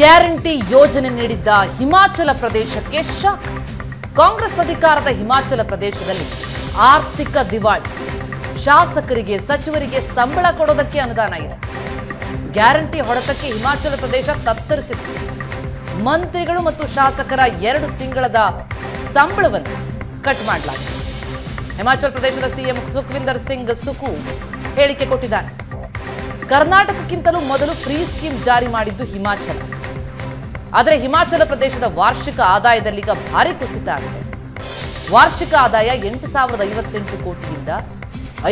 Guarantee ಯೋಜನೆ ನೀಡಿದ್ದ ಹಿಮಾಚಲ ಪ್ರದೇಶಕ್ಕೆ ಶಾಕ್. ಕಾಂಗ್ರೆಸ್ ಅಧಿಕಾರದ ಹಿಮಾಚಲ ಪ್ರದೇಶದಲ್ಲಿ ಆರ್ಥಿಕ ದಿವಾಳಿ. ಶಾಸಕರಿಗೆ, ಸಚಿವರಿಗೆ ಸಂಬಳ ಕೊಡೋದಕ್ಕೆ ಅನುದಾನ ಇದೆ. ಗ್ಯಾರಂಟಿ ಹೊಡೆತಕ್ಕೆ ಹಿಮಾಚಲ ಪ್ರದೇಶ ತತ್ತರಿಸಿತ್ತು ಮಂತ್ರಿಗಳು ಮತ್ತು ಶಾಸಕರ ಎರಡು ತಿಂಗಳದ ಸಂಬಳವನ್ನು ಕಟ್ ಮಾಡಲಾಗಿದೆ. ಹಿಮಾಚಲ ಪ್ರದೇಶದ ಸಿಎಂ ಸುಖ್ವಿಂದರ್ ಸಿಂಗ್ ಸುಕು ಹೇಳಿಕೆ ಕೊಟ್ಟಿದ್ದಾರೆ. ಕರ್ನಾಟಕಕ್ಕಿಂತಲೂ ಮೊದಲು ಫ್ರೀ ಸ್ಕೀಮ್ ಜಾರಿ ಮಾಡಿದ್ದು ಹಿಮಾಚಲ. ಆದರೆ ಹಿಮಾಚಲ ಪ್ರದೇಶದ ವಾರ್ಷಿಕ ಆದಾಯದಲ್ಲೀಗ ಭಾರಿ ಕುಸಿತ ಆಗಿದೆ. ವಾರ್ಷಿಕ ಆದಾಯ ಎಂಟು ಸಾವಿರದ ಐವತ್ತೆಂಟು ಕೋಟಿಯಿಂದ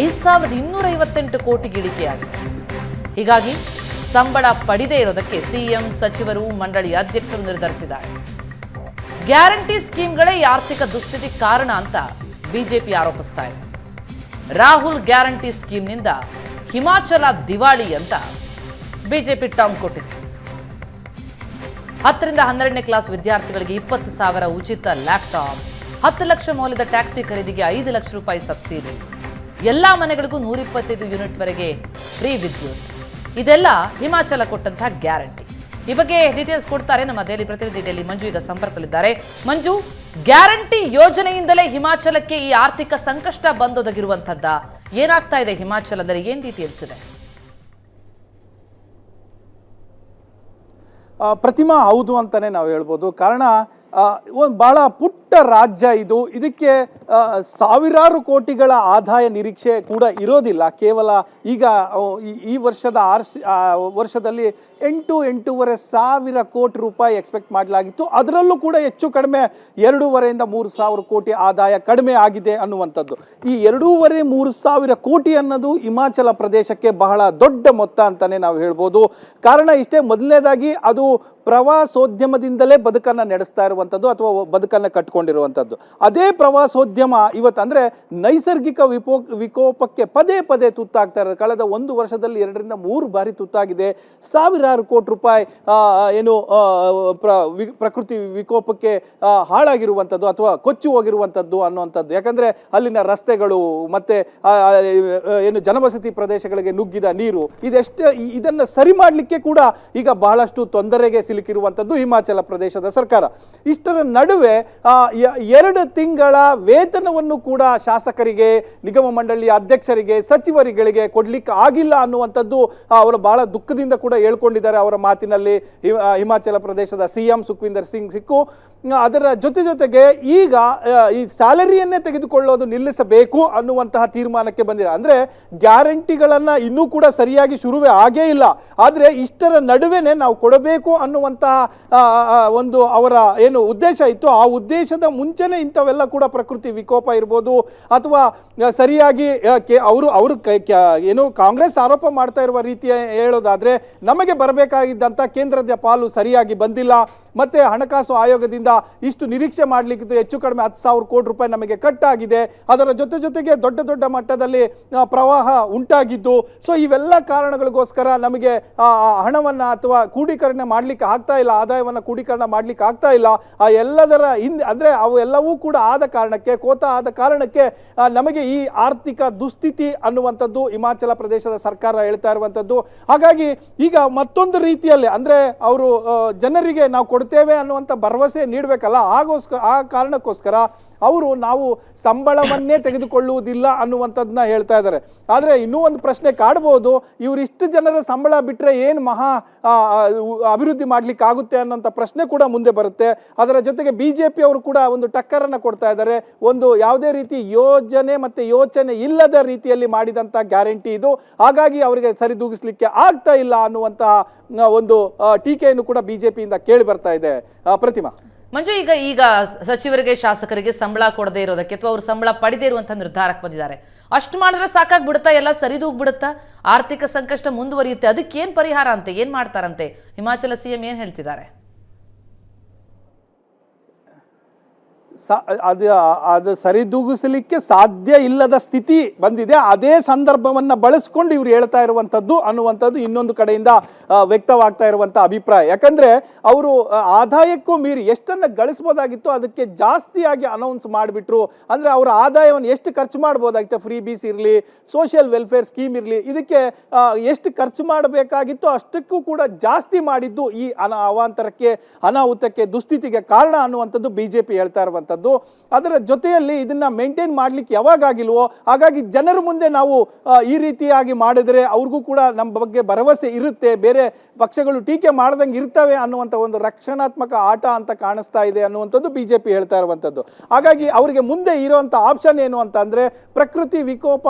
ಐದು ಸಾವಿರದ ಇನ್ನೂರ ಐವತ್ತೆಂಟು ಕೋಟಿಗೆ ಇಳಿಕೆಯಾಗಿದೆ. ಹೀಗಾಗಿ ಸಂಬಳ ಪಡೆದೇ ಇರೋದಕ್ಕೆ ಸಿಎಂ ಸಚಿವರು ಮಂಡಳಿ ಅಧ್ಯಕ್ಷರು ನಿರ್ಧರಿಸಿದ್ದಾರೆ. ಗ್ಯಾರಂಟಿ ಸ್ಕೀಮ್ಗಳೇ ಈ ಆರ್ಥಿಕ ದುಸ್ಥಿತಿ ಕಾರಣ ಅಂತ ಬಿಜೆಪಿ ಆರೋಪಿಸ್ತಾ ಇದೆ. ರಾಹುಲ್ ಗ್ಯಾರಂಟಿ ಸ್ಕೀಮ್ನಿಂದ ಹಿಮಾಚಲ ದಿವಾಳಿ ಅಂತ ಬಿಜೆಪಿ ಟಾಂಗ್ ಕೊಟ್ಟಿದೆ. ಹತ್ತರಿಂದ ಹನ್ನೆರಡನೇ ಕ್ಲಾಸ್ ವಿದ್ಯಾರ್ಥಿಗಳಿಗೆ ಇಪ್ಪತ್ತು ಸಾವಿರ ಉಚಿತ ಲ್ಯಾಪ್ಟಾಪ್, ಹತ್ತು ಲಕ್ಷ ಮೌಲ್ಯದ ಟ್ಯಾಕ್ಸಿ ಖರೀದಿಗೆ ಐದು ಲಕ್ಷ ರೂಪಾಯಿ ಸಬ್ಸಿಡಿ. ಎಲ್ಲ ಮನೆಗಳಿಗೂ ನೂರಿಪ್ಪತ್ತೈದು ಯೂನಿಟ್ವರೆಗೆ ಫ್ರೀ ವಿದ್ಯುತ್. ಇದೆಲ್ಲ ಹಿಮಾಚಲ ಕೊಟ್ಟಂತಹ ಗ್ಯಾರಂಟಿ. ಈ ಬಗ್ಗೆ ಡೀಟೇಲ್ಸ್ ಕೊಡ್ತಾರೆ ನಮ್ಮ ದೆಹಲಿ ಪ್ರತಿನಿಧಿ ಡೆಲ್ಲಿ ಮಂಜು, ಈಗ ಸಂಪರ್ಕದಲ್ಲಿದ್ದಾರೆ. ಮಂಜು, ಗ್ಯಾರಂಟಿ ಯೋಜನೆಯಿಂದಲೇ ಹಿಮಾಚಲಕ್ಕೆ ಈ ಆರ್ಥಿಕ ಸಂಕಷ್ಟ ಬಂದೊದಗಿರುವಂಥದ್ದ ಏನಾಗ್ತಾ ಇದೆ ಹಿಮಾಚಲದಲ್ಲಿ? ಏನ್ ಡೀಟೇಲ್ಸ್ ಇದೆ? ಪ್ರತಿಮಾ ಹೌದು ಅಂತಲೇ ನಾವು ಹೇಳ್ಬೋದು. ಕಾರಣ ಒಂದು ಭಾಳ ಪುಟ್ಟ ರಾಜ್ಯ ಇದು. ಇದಕ್ಕೆ ಸಾವಿರಾರು ಕೋಟಿಗಳ ಆದಾಯ ನಿರೀಕ್ಷೆ ಕೂಡ ಇರೋದಿಲ್ಲ. ಕೇವಲ ಈಗ ಈ- ವರ್ಷದ ಆರ್ ವರ್ಷದಲ್ಲಿ ಎಂಟು, ಎಂಟೂವರೆ ಸಾವಿರ ಕೋಟಿ ರೂಪಾಯಿ ಎಕ್ಸ್ಪೆಕ್ಟ್ ಮಾಡಲಾಗಿತ್ತು. ಅದರಲ್ಲೂ ಕೂಡ ಹೆಚ್ಚು ಕಡಿಮೆ ಎರಡೂವರೆಯಿಂದ ಮೂರು ಸಾವಿರ ಕೋಟಿ ಆದಾಯ ಕಡಿಮೆ ಆಗಿದೆ ಅನ್ನುವಂಥದ್ದು. ಈ ಎರಡೂವರೆ, ಮೂರು ಸಾವಿರ ಕೋಟಿ ಅನ್ನೋದು ಹಿಮಾಚಲ ಪ್ರದೇಶಕ್ಕೆ ಬಹಳ ದೊಡ್ಡ ಮೊತ್ತ ಅಂತಲೇ ನಾವು ಹೇಳ್ಬೋದು. ಕಾರಣ ಇಷ್ಟೇ, ಮೊದಲನೇದಾಗಿ ಅದು ಪ್ರವಾಸೋದ್ಯಮದಿಂದಲೇ ಬದುಕನ್ನು ನಡೆಸ್ತಾ ಇರುವಂಥದ್ದು ಅಥವಾ ಬದುಕನ್ನು ಕಟ್ಕೊಂಡಿರುವಂಥದ್ದು. ಅದೇ ಪ್ರವಾಸೋದ್ಯಮ ಇವತ್ತು ಅಂದರೆ ನೈಸರ್ಗಿಕ ವಿಪೋ, ವಿಕೋಪಕ್ಕೆ ಪದೇ ಪದೇ ತುತ್ತಾಗ್ತಾ ಇರೋದು. ಕಳೆದ ಒಂದು ವರ್ಷದಲ್ಲಿ ಎರಡರಿಂದ ಮೂರು ಬಾರಿ ತುತ್ತಾಗಿದೆ. ಸಾವಿರಾರು ಕೋಟಿ ರೂಪಾಯಿ ಏನು ಪ್ರ ಪ್ರಕೃತಿ ವಿಕೋಪಕ್ಕೆ ಹಾಳಾಗಿರುವಂಥದ್ದು ಅಥವಾ ಕೊಚ್ಚಿ ಹೋಗಿರುವಂಥದ್ದು ಅನ್ನುವಂಥದ್ದು. ಯಾಕಂದರೆ ಅಲ್ಲಿನ ರಸ್ತೆಗಳು ಮತ್ತು ಏನು ಜನವಸತಿ ಪ್ರದೇಶಗಳಿಗೆ ನುಗ್ಗಿದ ನೀರು ಇದೆಷ್ಟು ಇದನ್ನು ಸರಿ ಮಾಡಲಿಕ್ಕೆ ಕೂಡ ಈಗ ಬಹಳಷ್ಟು ತೊಂದರೆಗೆ ಸಿಲುಕಿರುವಂಥದ್ದು ಹಿಮಾಚಲ ಪ್ರದೇಶದ ಸರ್ಕಾರ. ಇಷ್ಟರ ನಡುವೆ ಎರಡು ತಿಂಗಳ ವೇತನವನ್ನು ಕೂಡ ಶಾಸಕರಿಗೆ, ನಿಗಮ ಮಂಡಳಿಯ ಅಧ್ಯಕ್ಷರಿಗೆ, ಸಚಿವರುಗಳಿಗೆ ಕೊಡ್ಲಿಕ್ಕೆ ಆಗಿಲ್ಲ ಅನ್ನುವಂಥದ್ದು ಅವರು ಬಹಳ ದುಃಖದಿಂದ ಕೂಡ ಹೇಳ್ಕೊಂಡಿದ್ದಾರೆ ಅವರ ಮಾತಿನಲ್ಲಿ. ಹಿಮಾಚಲ ಪ್ರದೇಶದ ಸಿ ಎಂ ಸುಖವಿಂದರ್ ಸಿಂಗ್ ಸಿಕ್ಕು. ಅದರ ಜೊತೆ ಜೊತೆಗೆ ಈಗ ಈ ಸ್ಯಾಲರಿಯನ್ನೇ ತೆಗೆದುಕೊಳ್ಳೋದು ನಿಲ್ಲಿಸಬೇಕು ಅನ್ನುವಂತಹ ತೀರ್ಮಾನಕ್ಕೆ ಬಂದಿದೆ. ಅಂದರೆ ಗ್ಯಾರಂಟಿಗಳನ್ನು ಇನ್ನೂ ಕೂಡ ಸರಿಯಾಗಿ ಶುರುವೇ ಆಗೇ ಇಲ್ಲ. ಆದರೆ ಇಷ್ಟರ ನಡುವೆನೇ ನಾವು ಕೊಡಬೇಕು ಅನ್ನುವಂತಹ ಒಂದು ಅವರ ಏನು ಉದ್ದೇಶ ಇತ್ತು. ಆ ಉದ್ದೇಶದ ಮುಂಚೆನೇ ಇಂಥವೆಲ್ಲ ಕೂಡ ಪ್ರಕೃತಿ ವಿಕೋಪ ಇರ್ಬೋದು ಅಥವಾ ಸರಿಯಾಗಿ ಅವರು ಅವರು ಏನು ಕಾಂಗ್ರೆಸ್ ಆರೋಪ ಮಾಡ್ತಾ ಇರುವ ರೀತಿಯ ಹೇಳೋದಾದರೆ, ನಮಗೆ ಬರಬೇಕಾಗಿದ್ದಂಥ ಕೇಂದ್ರದ ಪಾಲು ಸರಿಯಾಗಿ ಬಂದಿಲ್ಲ. ಮತ್ತೆ ಹಣಕಾಸು ಆಯೋಗದಿಂದ ಇಷ್ಟು ನಿರೀಕ್ಷೆ ಮಾಡಲಿಕ್ಕಿದ್ದು ಹೆಚ್ಚು ಕಡಿಮೆ ಹತ್ತು ಸಾವಿರ ಕೋಟಿ ರೂಪಾಯಿ ನಮಗೆ ಕಟ್ ಆಗಿದೆ ಅದರ ಜೊತೆ ಜೊತೆಗೆ ದೊಡ್ಡ ದೊಡ್ಡ ಮಟ್ಟದಲ್ಲಿ ಪ್ರವಾಹ ಉಂಟಾಗಿದ್ದು. ಸೊ ಇವೆಲ್ಲ ಕಾರಣಗಳಿಗೋಸ್ಕರ ನಮಗೆ ಹಣವನ್ನ ಅಥವಾ ಕೂಡೀಕರಣ ಮಾಡಲಿಕ್ಕೆ ಆಗ್ತಾ ಇಲ್ಲ, ಆದಾಯವನ್ನು ಕೂಡೀಕರಣ ಮಾಡಲಿಕ್ಕೆ ಆಗ್ತಾ ಇಲ್ಲ. ಆ, ಎಲ್ಲದರ ಹಿಂದೆ, ಅಂದರೆ ಅವು ಎಲ್ಲವೂ ಕೂಡ ಆದ ಕಾರಣಕ್ಕೆ, ಕೋತ ಆದ ಕಾರಣಕ್ಕೆ ನಮಗೆ ಈ ಆರ್ಥಿಕ ದುಸ್ಥಿತಿ ಅನ್ನುವಂಥದ್ದು ಹಿಮಾಚಲ ಪ್ರದೇಶದ ಸರ್ಕಾರ ಹೇಳ್ತಾ ಇರುವಂಥದ್ದು. ಹಾಗಾಗಿ ಈಗ ಮತ್ತೊಂದು ರೀತಿಯಲ್ಲಿ, ಅಂದರೆ ಅವರು ಜನರಿಗೆ ನಾವು ಕೊಡ್ತೇವೆ ಅನ್ನುವಂಥ ಭರವಸೆ ನೀಡಬೇಕಲ್ಲ ಆಗೋಸ್ಕರ ಆ ಕಾರಣಕ್ಕೋಸ್ಕರ ಅವರು ನಾವು ಸಂಬಳವನ್ನೇ ತೆಗೆದುಕೊಳ್ಳುವುದಿಲ್ಲ ಅನ್ನುವಂಥದ್ದನ್ನ ಹೇಳ್ತಾ ಇದ್ದಾರೆ. ಆದರೆ ಇನ್ನೂ ಒಂದು ಪ್ರಶ್ನೆ ಕಾಡ್ಬೋದು ಇವರಿಷ್ಟು ಜನರ ಸಂಬಳ ಬಿಟ್ಟರೆ ಏನು ಮಹಾ ಅಭಿವೃದ್ಧಿ ಮಾಡಲಿಕ್ಕೆ ಆಗುತ್ತೆ ಅನ್ನೋಂಥ ಪ್ರಶ್ನೆ ಕೂಡ ಮುಂದೆ ಬರುತ್ತೆ. ಅದರ ಜೊತೆಗೆ ಬಿ ಜೆ ಪಿ ಅವರು ಕೂಡ ಒಂದು ಟಕ್ಕರನ್ನು ಕೊಡ್ತಾ ಇದ್ದಾರೆ. ಒಂದು ಯಾವುದೇ ರೀತಿ ಯೋಜನೆ ಮತ್ತು ಯೋಚನೆ ಇಲ್ಲದ ರೀತಿಯಲ್ಲಿ ಮಾಡಿದಂಥ ಗ್ಯಾರಂಟಿ ಇದು. ಹಾಗಾಗಿ ಅವರಿಗೆ ಸರಿದೂಗಿಸ್ಲಿಕ್ಕೆ ಆಗ್ತಾ ಇಲ್ಲ ಅನ್ನುವಂತಹ ಒಂದು ಟೀಕೆಯನ್ನು ಕೂಡ ಬಿ ಜೆ ಪಿಯಿಂದ ಕೇಳಿ ಬರ್ತಾ ಇದೆ. ಪ್ರತಿಮಾ. ಮಂಜು, ಈಗ ಈಗ ಸಚಿವರಿಗೆ, ಶಾಸಕರಿಗೆ ಸಂಬಳ ಕೊಡದೇ ಇರೋದಕ್ಕೆ ಅಥವಾ ಅವರು ಸಂಬಳ ಪಡೆದೇ ಇರುವಂತಹ ನಿರ್ಧಾರಕ್ಕೆ ಬಂದಿದ್ದಾರೆ. ಅಷ್ಟು ಮಾಡಿದ್ರೆ ಸಾಕಾಗಿ ಬಿಡುತ್ತಾ ಎಲ್ಲ ಸರಿದೂಗ್ಬಿಡುತ್ತಾ? ಆರ್ಥಿಕ ಸಂಕಷ್ಟ ಮುಂದುವರಿಯುತ್ತೆ. ಅದಕ್ಕೆ ಏನ್ ಪರಿಹಾರ ಅಂತೆ? ಏನ್ ಮಾಡ್ತಾರಂತೆ? ಹಿಮಾಚಲ ಸಿಎಂ ಏನ್ ಹೇಳ್ತಿದ್ದಾರೆ? ಸ- ಅದು ಅದು ಸರಿದೂಗಿಸಲಿಕ್ಕೆ ಸಾಧ್ಯ ಇಲ್ಲದ ಸ್ಥಿತಿ ಬಂದಿದೆ. ಅದೇ ಸಂದರ್ಭವನ್ನ ಬಳಸ್ಕೊಂಡು ಇವ್ರು ಹೇಳ್ತಾ ಇರುವಂಥದ್ದು ಅನ್ನುವಂಥದ್ದು ಇನ್ನೊಂದು ಕಡೆಯಿಂದ ವ್ಯಕ್ತವಾಗ್ತಾ ಇರುವಂಥ ಅಭಿಪ್ರಾಯ. ಯಾಕಂದ್ರೆ ಅವರು ಆದಾಯಕ್ಕೂ ಮೀರಿ ಎಷ್ಟನ್ನ ಗಳಿಸ್ಬೋದಾಗಿತ್ತು ಅದಕ್ಕೆ ಜಾಸ್ತಿಯಾಗಿ ಅನೌನ್ಸ್ ಮಾಡಿಬಿಟ್ರು. ಅಂದ್ರೆ ಅವರ ಆದಾಯವನ್ನು ಎಷ್ಟು ಖರ್ಚು ಮಾಡ್ಬೋದಾಗಿತ್ತು? ಫ್ರೀ ಬೀಸ್ ಇರಲಿ ಸೋಷಿಯಲ್ ವೆಲ್ಫೇರ್ ಸ್ಕೀಮ್ ಇರಲಿ, ಇದಕ್ಕೆ ಎಷ್ಟು ಖರ್ಚು ಮಾಡಬೇಕಾಗಿತ್ತು ಅಷ್ಟಕ್ಕೂ ಕೂಡ ಜಾಸ್ತಿ ಮಾಡಿದ್ದು ಈ ಅನ, ಅವಾಂತರಕ್ಕೆ, ಅನಾಹುತಕ್ಕೆ ದುಸ್ಥಿತಿಗೆ ಕಾರಣ ಅನ್ನುವಂಥದ್ದು ಬಿ ಜೆ ಪಿ ಹೇಳ್ತಾ ಇರುವಂಥದ್ದು ಅದರ ಜೊತೆಯಲ್ಲಿ ಇದನ್ನ ಮೇಂಟೈನ್ ಮಾಡ್ಲಿಕ್ಕೆ ಯಾವಾಗಾಗಿಲ್ವೋ ಹಾಗಾಗಿ ಜನರ ಮುಂದೆ ನಾವು ಈ ರೀತಿಯಾಗಿ ಮಾಡಿದರೆ ಅವ್ರಿಗೂ ಕೂಡ ನಮ್ಮ ಬಗ್ಗೆ ಭರವಸೆ ಇರುತ್ತೆ. ಬೇರೆ ಪಕ್ಷಗಳು ಟೀಕೆ ಮಾಡ್ದಂಗೆ ಇರ್ತವೆ ಅನ್ನುವಂಥ ಒಂದು ರಕ್ಷಣಾತ್ಮಕ ಆಟ ಅಂತ ಕಾಣಿಸ್ತಾ ಇದೆ ಅನ್ನುವಂಥದ್ದು ಬಿ ಜೆ ಪಿ ಹೇಳ್ತಾ ಇರುವಂಥದ್ದು. ಹಾಗಾಗಿ ಅವರಿಗೆ ಮುಂದೆ ಇರುವಂಥ ಆಪ್ಷನ್ ಏನು ಅಂತ ಅಂದರೆ ಪ್ರಕೃತಿ ವಿಕೋಪ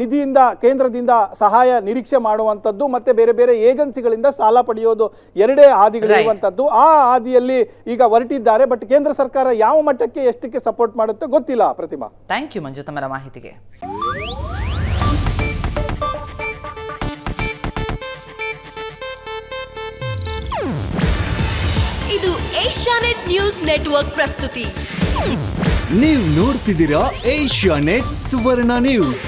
ನಿಧಿಯಿಂದ ಕೇಂದ್ರದಿಂದ ಸಹಾಯ ನಿರೀಕ್ಷೆ ಮಾಡುವಂಥದ್ದು ಮತ್ತೆ ಬೇರೆ ಬೇರೆ ಏಜೆನ್ಸಿಗಳಿಂದ ಸಾಲ ಪಡೆಯೋದು ಎರಡೇ ಹಾದಿಗಳಿರುವಂಥದ್ದು. ಆ ಹಾದಿಯಲ್ಲಿ ಈಗ ಹೊರಟಿದ್ದಾರೆ. ಬಟ್ ಕೇಂದ್ರ ಸರ್ಕಾರ ಯಾವ ಮಟ್ಟಕ್ಕೆ ಎಷ್ಟಕ್ಕೆ ಸಪೋರ್ಟ್ ಮಾಡುತ್ತೆ ಗೊತ್ತಿಲ್ಲ ಪ್ರತಿಮಾ. ಥ್ಯಾಂಕ್ ಯು ಮಂಜು ತಮ್ಮರ ಮಾಹಿತಿಗೆ. ಇದು ಏಷ್ಯಾನೆಟ್ ನ್ಯೂಸ್ ನೆಟ್ವರ್ಕ್ ಪ್ರಸ್ತುತಿ. ನೀವು ನೋಡ್ತಿದ್ದೀರಾ ಏಷ್ಯಾ ನೆಟ್ ಸುವರ್ಣ ನ್ಯೂಸ್.